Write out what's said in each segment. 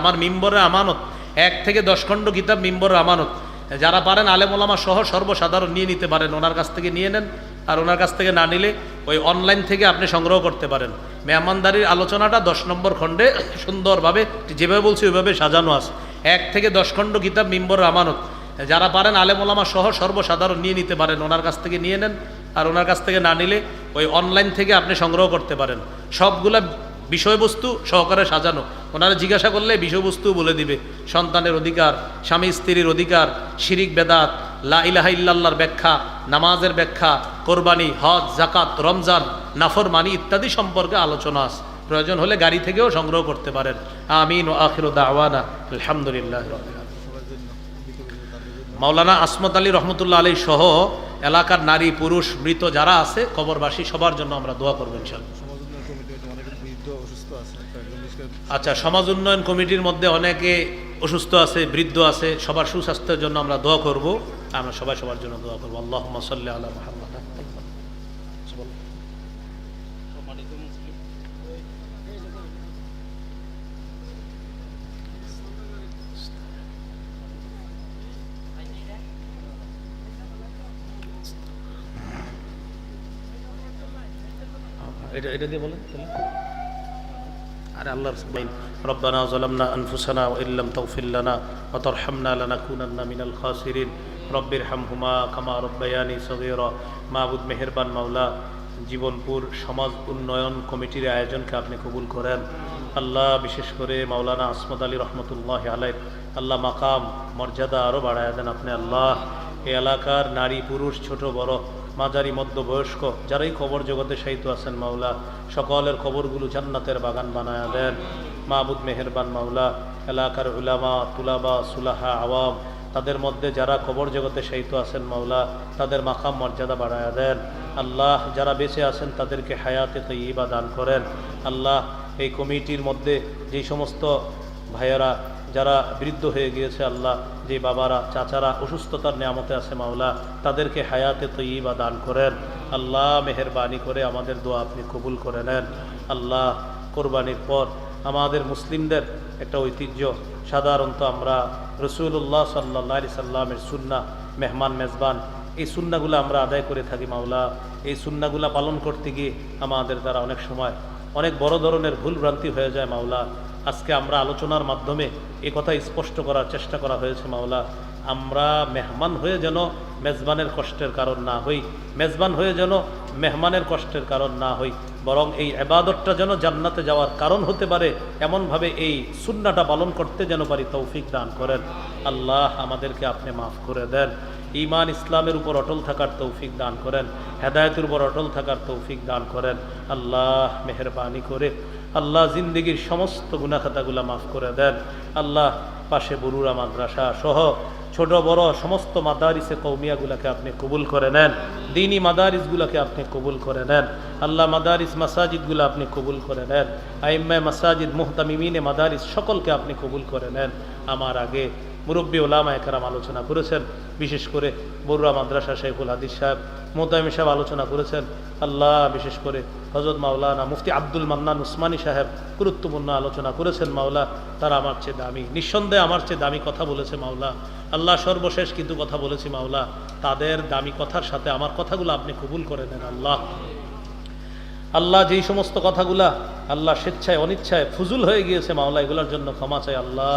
আমার মিম্বরের আমানত, এক থেকে দশ খণ্ড কিতাব মিম্বরের আমানত। যারা পারেন আলেম ওলামা সহ সর্বসাধারণ নিয়ে নিতে পারেন, ওনার কাছ থেকে নিয়ে নেন, আর ওনার কাছ থেকে না নিলে ওই অনলাইন থেকে আপনি সংগ্রহ করতে পারেন। মেহমানদারির আলোচনাটা দশ নম্বর খণ্ডে সুন্দরভাবে, যেভাবে বলছি ওইভাবে সাজানো আছে। এক থেকে দশ খণ্ড কিতাব মিম্বরের আমানত। যারা পারেন আলেম ওলামা সহ সর্বসাধারণ নিয়ে নিতে পারেন, ওনার কাছ থেকে নিয়ে নেন, আর ওনার কাছ থেকে না নিলে ওই অনলাইন থেকে আপনি সংগ্রহ করতে পারেন। সবগুলা বিষয়বস্তু সহকারে সাজানো। ওনারা জিজ্ঞাসা করলে বিষয়বস্তু বলে দিবে। সন্তানের অধিকার, স্বামী স্ত্রীর অধিকার, শিরিক বেদাত, লা ইলাহা ইল্লাল্লাহর ব্যাখ্যা, নামাজের ব্যাখ্যা, কোরবানি, হজ জাকাত রমজান, নাফরমানি ইত্যাদি সম্পর্কে আলোচনা আছে। প্রয়োজন হলে গাড়ি থেকেও সংগ্রহ করতে পারেন। আমিন ও আখির দাওয়ানা, আলহামদুলিল্লাহ মাওলানা আসমত আলী রহমতুল্লাহ আলী সহ এলাকার নারী, পুরুষ, মৃত যারা আছে, কবরবাসী, সবার জন্য আমরা দোয়া করব ইনশাল্লাহ সমাজ উন্নয়ন কমিটি অনেক বৃদ্ধ অসুস্থ আছে কয়েকজন বিশেষ আচ্ছা সমাজ উন্নয়ন কমিটির মধ্যে অনেকে অসুস্থ আছে বৃদ্ধ আছে সবার সুস্বাস্থ্যের জন্য আমরা দোয়া করব। আমরা সবাই সবার জন্য দোয়া করব। আল্লাহ সাল্লি আলা মোহাম্মদ। এটা এটা দিয়ে বলেন তাহলে। আর আল্লাহর রব্বানা জলামনা আনফুসানা ইল্লাম তৌফিল্লানা অতরহামনা লানাকুনান্না মিনাল খাসিরিন। রব্বির হামহুমা কামা রব্বায়ানি সগীরা। মাহবুদ মেহেরবান মাওলা, জীবনপুর সমাজ উন্নয়ন কমিটির আয়োজনকে আপনি কবুল করেন। আল্লাহ বিশেষ করে মাওলানা আসমদ আলী রহমতুল্লাহ আলাই আল্লাহ মাকাম মর্যাদা আরও বাড়ায় দেন আপনি আল্লাহ। এ এলাকার নারী, পুরুষ, ছোট, বড় মাঝারি মধ্যবয়স্ক, যারাই খবর জগতে সাহিত্য আছেন মাওলা, সকলের খবরগুলো জান্নাতের বাগান বানায়া দেন। মাহবুদ মেহেরবান মাওলা, এলাকার উলামা, তুলাবা, সুলাহা, আওয়াম, তাদের মধ্যে যারা খবর জগতে সাহিত্য আছেন মাওলা, তাদের মাকাম মর্যাদা বাড়ায়া দেন। আল্লাহ যারা বেঁচে আছেন তাদেরকে হায়াতে তৈবা দান করেন। আল্লাহ এই কমিটির মধ্যে যেই সমস্ত ভাইয়েরা, যারা বৃদ্ধ হয়ে গিয়েছে, আল্লাহ যে বাবারা, চাচারা অসুস্থতার নিয়ামতে আছে মাওলা, তাদেরকে হায়াতে তৈবা দান করেন। আল্লাহ মেহরবানি করে আমাদের দোয়া আপনি কবুল করে নেন। আল্লাহ কোরবানির পর আমাদের মুসলিমদের একটা ঐতিহ্য, সাধারণত আমরা রসুল্লাহ সাল্লা সাল্লামের সুন্না, মেহমান, মেজবান, এই সুন্নাগুলো আমরা আদায় করে থাকি মাওলা। এই সুন্নাগুলা পালন করতে গিয়ে আমাদের দ্বারা অনেক সময় অনেক বড় ধরনের ভুল ভ্রান্তি হয়ে যায় মাওলা। আজকে আমরা আলোচনার মাধ্যমে এ কথা স্পষ্ট করার চেষ্টা করা হয়েছে, মাওলা। আমরা মেহমান হয়ে যেন মেজবানের কষ্টের কারণ না হই, মেজবান হয়ে যেন মেহমানের কষ্টের কারণ না হই, বরং এই এবাদতটা যেন জান্নাতে যাওয়ার কারণ হতে পারে, এমনভাবে এই সুন্নাটা পালন করতে যেন পারি তৌফিক দান করেন। আল্লাহ আমাদেরকে আপনি মাফ করে দেন। ইমান ইসলামের উপর অটল থাকার তৌফিক দান করেন। হেদায়তের উপর অটল থাকার তৌফিক দান করেন। আল্লাহ মেহরবানি করে আল্লাহ জিন্দিগির সমস্ত গুণাখাতাগুলা মাফ করে দেন। আল্লাহ পাশে বরুরা মাদ্রাসা সহ ছোট বড় সমস্ত মাদারিসে কৌমিয়াগুলাকে আপনি কবুল করে নেন। দিনই মাদারিসগুলাকে আপনি কবুল করে নেন। আল্লাহ মাদারিস মাসাজিদগুলো আপনি কবুল করে নেন। আইম্মায় মাসাজিদ মুহতামিমিনে মাদারিস সকলকে আপনি কবুল করে নেন। আমার আগে মুরব্বী ওলামা একরাম আলোচনা করেছেন। বিশেষ করে বরুয়া মাদ্রাসা শেখুল হাদিস সাহেব মোতামি সাহেব আলোচনা করেছেন। আল্লাহ বিশেষ করে হজরত মাওলানা মুফতি আব্দুল মান্নান উসমানী সাহেব গুরুত্বপূর্ণ আলোচনা করেছেন। মাওলা, তারা আমার চেয়ে দামি, নিঃসন্দেহে আমার চেয়ে দামি কথা বলেছে মাওলা। আল্লাহ সর্বশেষ কিন্তু কথা বলেছি মাওলা। তাদের দামি কথার সাথে আমার কথাগুলো আপনি কবুল করে নেন আল্লাহ। আল্লাহ যেই সমস্ত কথাগুলা, আল্লাহ স্বেচ্ছায়, অনিচ্ছায় ফুজুল হয়ে গিয়েছে মাওলা, এগুলোর জন্য ক্ষমা চাই আল্লাহ।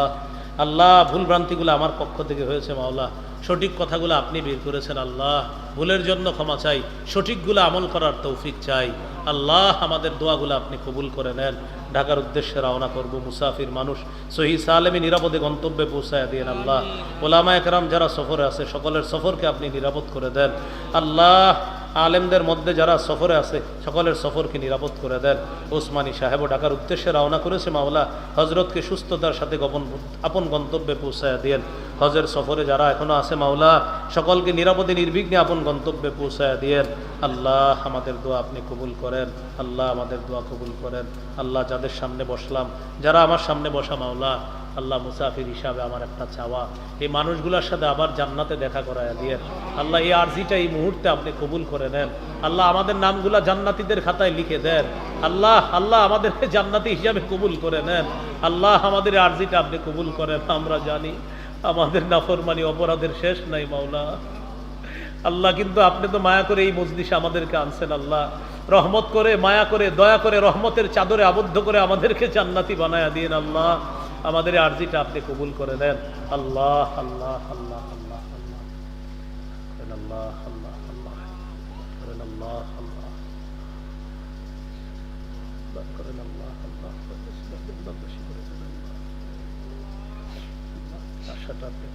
আল্লাহ, ভুল ভ্রান্তিগুলো আমার পক্ষ থেকে হয়েছে মাওলা। সঠিক কথাগুলো আপনি বের করেছেন, আল্লাহ। ভুলের জন্য ক্ষমা চাই, সঠিকগুলো আমল করার তৌফিক চাই। আল্লাহ, আমাদের দোয়াগুলো আপনি কবুল করে নেন। ঢাকার উদ্দেশ্যে রওনা করব মুসাফির মানুষ। সহি সালেমি নিরাপদে গন্তব্যে পৌঁছায় দিন, আল্লাহ। ওলামা একরাম যারা সফরে আছে, সকলের সফরকে আপনি নিরাপদ করে দেন। আল্লাহ আলেমদের মধ্যে যারা সফরে আছে, সকলের সফরকে নিরাপদ করে দেন। ওসমানী সাহেবও ঢাকার উদ্দেশ্যে রওনা করেছে মাওলা। হজরতকে সুস্থতার সাথে গোপন আপন গন্তব্যে পৌঁছায় দিয়েন। হজের সফরে যারা এখনও আছে মাওলা, সকলকে নিরাপদে নির্বিঘ্নে আপন গন্তব্যে পৌঁছায় দিয়েন। আল্লাহ আমাদের দোয়া আপনি কবুল করেন। আল্লাহ আমাদের দোয়া কবুল করেন। আল্লাহ যাদের সামনে বসলাম, যারা আমার সামনে বসা মাওলা আল্লাহ মুসাফির হিসাবে আমার একটা চাওয়া। এই মানুষগুলোর সাথে আবার জান্নাতে দেখা করায় দিয়ে। আল্লাহ, এই আরজিটা এই মুহূর্তে আপনি কবুল করে নেন। আল্লাহ, আমাদের নামগুলা জান্নাতিদের খাতায় লিখে দেন। আল্লাহ আল্লাহ আমাদেরকে জান্নাতি হিসাবে কবুল করে নেন। আল্লাহ, আমাদের আরজিটা আপনি কবুল করেন, আমরা জানি। আমাদের নাফরমানি অপরাধের শেষ নাই মাওলা। আল্লাহ, কিন্তু আপনি তো মায়া করে এই মজলিসে আমাদেরকে আনছেন আল্লাহ। রহমত করে, মায়া করে, দয়া করে, রহমতের চাদরে আবদ্ধ করে আমাদেরকে জান্নাতি বানায়া দিন আল্লাহ। আমাদের আর্জিটা আপনি কবুল করে দেন আল্লাহ আল্লাহ আল্লাহ আল্লাহ আল্লাহ আল্লাহ আল্লাহ করেন আল্লাহ আল্লাহ আল্লাহ আশাটা আপনি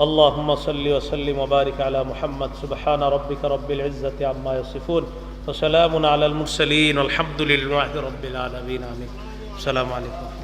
اللهم صل وسلم وبارك على محمد. سبحان ربك رب العزة عما يصفون. وسلام على المرسلين والحمد لله رب العالمين. آمين. السلام عليكم.